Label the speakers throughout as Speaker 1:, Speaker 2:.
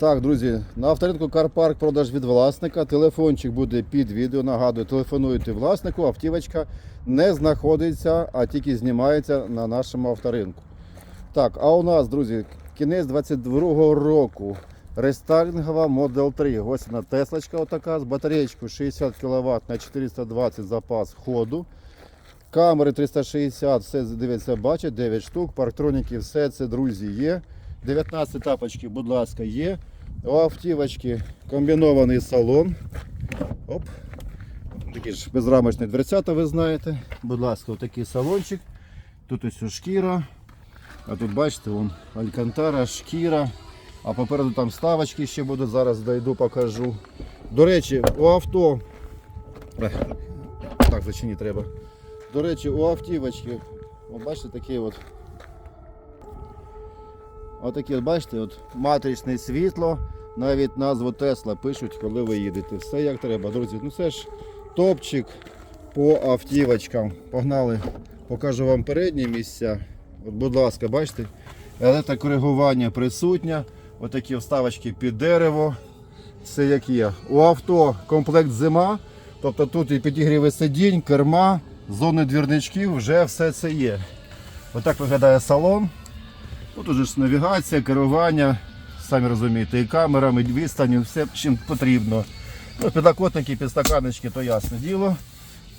Speaker 1: Так, друзі, на авторинку Карпарк продаж від власника. Телефончик буде під відео. Нагадую, телефонуйте власнику, автівочка не знаходиться, а тільки знімається на нашому авторинку. Так, а у нас, друзі, кінець 22-го року. Рестайлінгова Model 3. Ось вона Теслочка отака з батареєчкою 60 кВт на 420 запас ходу. Камери 360, все дивиться, бачить, 9 штук, парктроніки, все це, друзі, є. 19 тапочки, будь ласка, є. У автівочки комбінований салон. Оп. Такі ж безрамочні дверцята, ви знаєте. Будь ласка, отакий салончик. Тут ось шкіра. А тут бачите, вон алькантара, шкіра. А попереду там ставочки ще будуть. Зараз дойду, покажу. До речі, у авто. Так, зачинити треба. До речі, у автівочки, бачите, такі от. Отакі, от, бачите, от матричне світло, навіть назву Тесла пишуть, коли ви їдете. Все як треба, друзі. Ну це ж топчик по автівочкам. Погнали, покажу вам передні місця. От, будь ласка, бачите, електрокоригування присутня. Отакі вставочки під дерево. Все як є. У авто комплект зима. Тобто тут і підігріви сидінь, керма, зони двірничків, вже все це є. Отак виглядає салон. Тут уже ж навігація, керування, самі розумієте, і камерами, і відстані, все чим потрібно. Ну, підлокотники, підстаканнички, то ясне діло.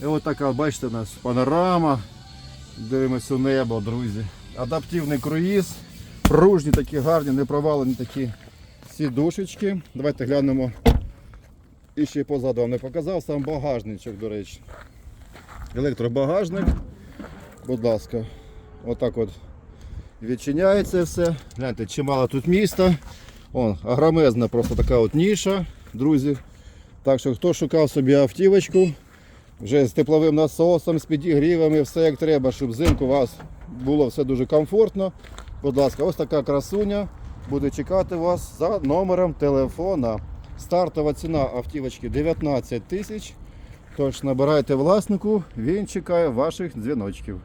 Speaker 1: І от така, бачите, у нас панорама. Дивимося у небо, друзі. Адаптивний круїз, пружні такі гарні, не провалені такі сідушечки. Давайте глянемо. І ще позаду вам не показав, сам багажничок, до речі. Електробагажник. Будь ласка, отак от відчиняється все. Гляньте, чимало тут міста. Вон, агромезна просто така от ніша, друзі. Так що хто шукав собі автівочку, вже з тепловим насосом, з підігрівами, все як треба, щоб взимку у вас було все дуже комфортно. Будь ласка, ось така красуня буде чекати вас за номером телефона. Стартова ціна автівочки 19 тисяч. Тож набирайте власнику, він чекає ваших дзвіночків.